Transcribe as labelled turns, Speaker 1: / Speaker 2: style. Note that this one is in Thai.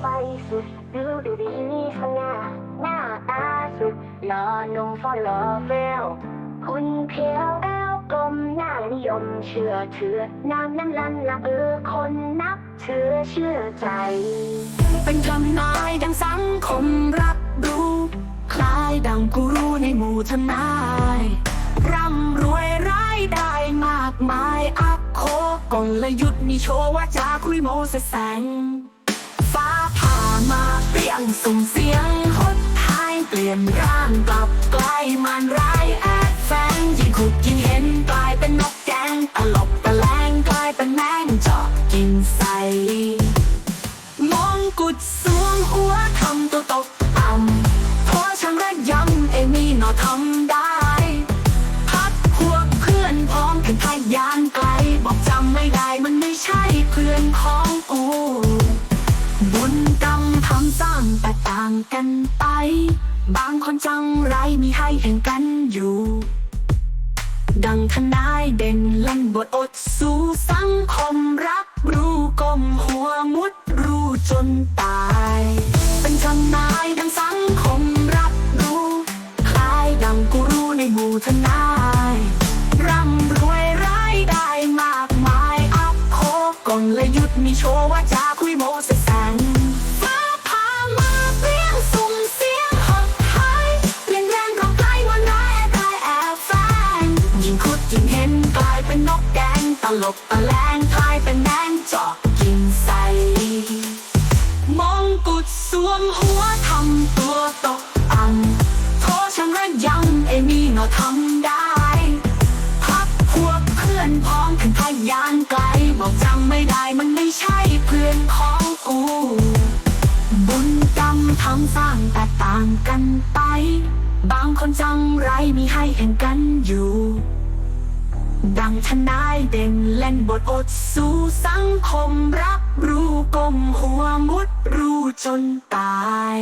Speaker 1: ไฟสุดดูดูดีมีสง่าหน้าตาสุดหล่อนุ่มฟอลอเฟลคุณเพียวแอวกลมหน้านิยมเชื่อเถือน้ำนั้นลันละเออคนนับเชื่อเชื่อใจ
Speaker 2: เป็นคำนายดังสังคมรับรู้คล้ายดังกูรู้ในหมู่ทนายร่ำรวยรายได้มากมายอัพโคกลยุทธ์มีโชว์ว่าจะคุยโมเสแสง ยงส่งเสียงหดหายเปลี่ยนร่างกลับกลายมันร้ายแอดแฝงยิ่งขุดยิ่งเห็นกลายเป็นนกแกงตลบตะแลงกลายเป็นแมงเจาะกินใส่มองกุดสวงหัวทำตัวตกต่ำเพราะฉันระยำเอมี่นอทำ กันไป บางคนจังไรมีให้เห็นกันอยู่ ดังทนายเด่นเล่นบทอดสู้สังคมรับรู้กลมหัวมุดรู้จนตาย เป็นทนายดังสังคมรับรู้ คล้ายดังกูรู้ในหมู่ทนายร่ำรวยรายได้มากมายอัพโคกลยุทธ์มีโชว์ว่าจะคุยโมเส ลบตะแลงกลายเป็นแมงจาะกินใสมองกุดสวมหัวทำตัวตกต่ำโทษฉันระยำเอมี่นอทำได้ พักพวกเพื่อนพ้องกันทะยานไกล บอกจำไม่ได้มันไม่ใช่เพื่อนของกูบุญกรรมทำสร้างแต่ต่างกันไป บางคนจังไรมีให้เห็นกันอยู่ ดังทนาย นบทอดสู่สังคมรับรู้กลมหัวมุดรู้จนตาย